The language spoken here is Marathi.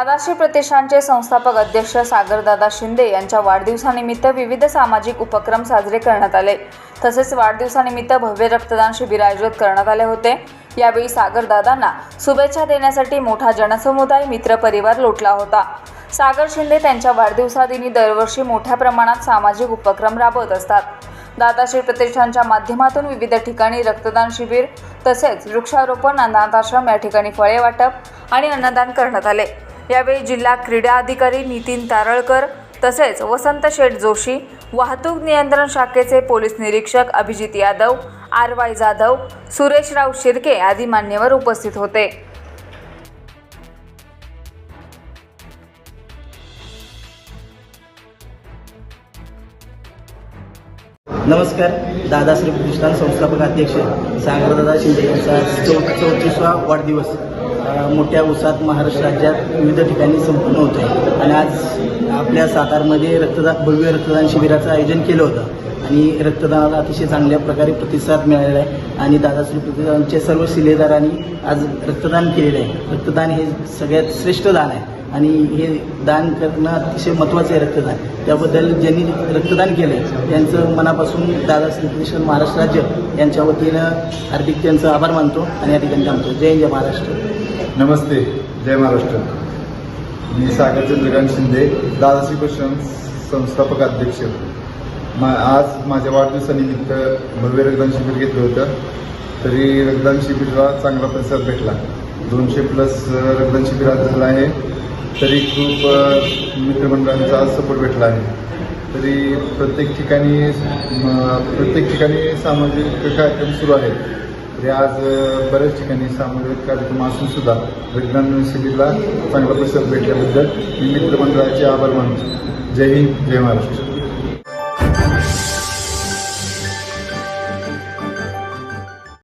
दादाश्री प्रतिष्ठानचे संस्थापक अध्यक्ष सागरदादा शिंदे यांच्या वाढदिवसानिमित्त विविध सामाजिक उपक्रम साजरे करण्यात आले. तसेच वाढदिवसानिमित्त भव्य रक्तदान शिबिर आयोजित करण्यात आले होते. यावेळी सागरदादांना शुभेच्छा देण्यासाठी मोठा जनसमुदाय मित्रपरिवार लोटला होता. सागर शिंदे त्यांच्या वाढदिवसादिनी दरवर्षी मोठ्या प्रमाणात सामाजिक उपक्रम राबवत असतात. दादाश्री प्रतिष्ठानच्या माध्यमातून विविध ठिकाणी रक्तदान शिबिर तसेच वृक्षारोपण अनाथाश्रम या ठिकाणी फळे वाटप आणि अन्नदान करण्यात आले. यावेळी जिल्हा क्रीडा अधिकारी नितीन तारळकर तसेच वसंत शेठ जोशी वाहतूक नियंत्रण शाखेचे पोलीस निरीक्षक अभिजित यादव आर वाय जाधव सुरेशराव शिर्के आदी मान्यवर उपस्थित होते. नमस्कार दादाश्री प्रतिष्ठान संस्थापक अध्यक्ष सागरदादा शिंदे यांचा चौतीसवा वाढदिवस. मोठ्या उत्साहात महाराष्ट्र राज्यात विविध ठिकाणी संपन्न होत आहे. आणि आज आपल्या सातारमध्ये रक्तदान भव्य रक्तदान शिबिराचं आयोजन केलं होतं. आणि रक्तदानाला अतिशय चांगल्या प्रकारे प्रतिसाद मिळालेला आहे. आणि दादाश्री प्रतिदानचे सर्व शिलेदारांनी आज रक्तदान केलेलं आहे. रक्तदान हे सगळ्यात श्रेष्ठ दान आहे. आणि हे दान करणं अतिशय महत्त्वाचं आहे रक्तदान. त्याबद्दल ज्यांनी रक्तदान केलं आहे त्यांचं मनापासून दादाश्री प्रतिष्ठान महाराष्ट्र राज्य यांच्या वतीनं हार्दिक त्यांचं आभार मानतो आणि या ठिकाणी थांबतो. जय जय महाराष्ट्र. नमस्ते जय महाराष्ट्र. मी सागर चंद्रकांत शिंदे दादाशी कृष्ण संस्थापक अध्यक्ष. मा आज माझ्या वाढदिवसानिमित्त भव्य रक्तदान शिबिर घेतलं होतं. तरी रक्तदान शिबिरला चांगला प्रतिसाद भेटला. दोनशे प्लस रक्तदान शिबिर आज झालं आहे. तरी खूप मित्रमंडळांचा सपोर्ट भेटला आहे. तरी प्रत्येक ठिकाणी प्रत्येक ठिकाणी सामाजिक कार्यक्रम सुरू आहेत. तरी आज बऱ्याच ठिकाणी सामाजिक कार्यक्रम असून सुद्धा विज्ञान शिबिरला चांगला प्रसाद भेटल्याबद्दल मी मित्रमंडळाचे आभार मानतो. जय हिंद जय महाराष्ट्र.